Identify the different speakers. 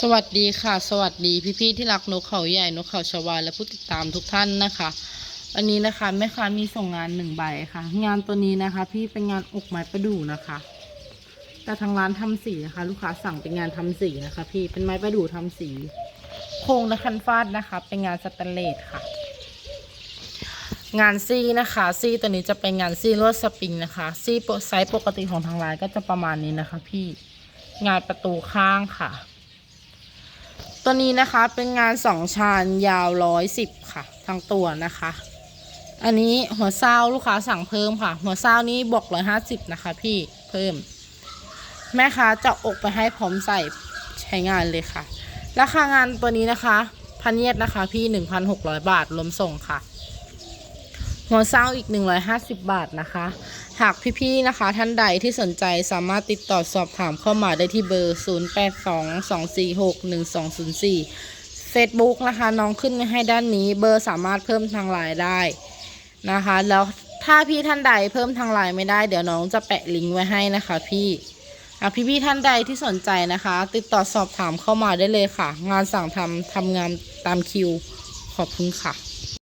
Speaker 1: สวัสดีค่ะ สวัสดีพี่ๆที่รักนกเขาใหญ่นกเขาชวาและผู้ติดตามทุกท่านนะคะวันนี้นะคะแม่ค้ามีส่งงานหนึ่งใบค่ะ งานตัวนี้นะคะ พี่เป็นงานอกไม้ประดู่นะคะ แต่ทางร้านทำสีนะคะ ลูกค้าสั่งเป็นงานทำสีนะคะ พี่เป็นไม้ประดู่ทำสี โครงและคันฟาดนะคะ เป็นงานสแตนเลสค่ะ งานซี่นะคะ ซี่ตัวนี้จะเป็นงานซี่ลวดสปริงนะคะ ซี่ไซส์ปกติของทางร้านก็จะประมาณนี้นะคะ พี่งานประตูข้างค่ะ ตัวนี้นะคะเป็นงานสองชานยาวร้อยสิบค่ะทั้งตัวนะคะ อันนี้หัวเศร้าลูกค้าสั่งเพิ่มค่ะ หัวเศร้านี้บอกร้อยห้าสิบนะคะ พี่เพิ่ม แม่ค้าจะอกไปให้พร้อมใส่ใช้งานเลยค่ะ ราคางานตัวนี้นะคะพันเยดนะคะ พี่หนึ่งพันหกร้อยบาทรวมส่งค่ะ หัวเศร้าอีก 150 บาทนะคะ หากพี่ๆนะคะท่านใดที่สนใจสามารถติดต่อสอบถามเข้ามาได้ที่เบอร์ 0822461204 Facebook นะคะ น้องขึ้นให้ด้านนี้เบอร์สามารถเพิ่มทางไลน์ได้นะคะ แล้วถ้าพี่ท่านใดเพิ่มทางไลน์ไม่ได้ เดี๋ยวน้องจะแปะลิงก์ไว้ให้นะคะพี่หากพี่ๆท่านใดที่สนใจนะคะ ติดต่อสอบถามเข้ามาได้เลยค่ะ งานสั่งทำทำงานตามคิว ขอบคุณค่ะ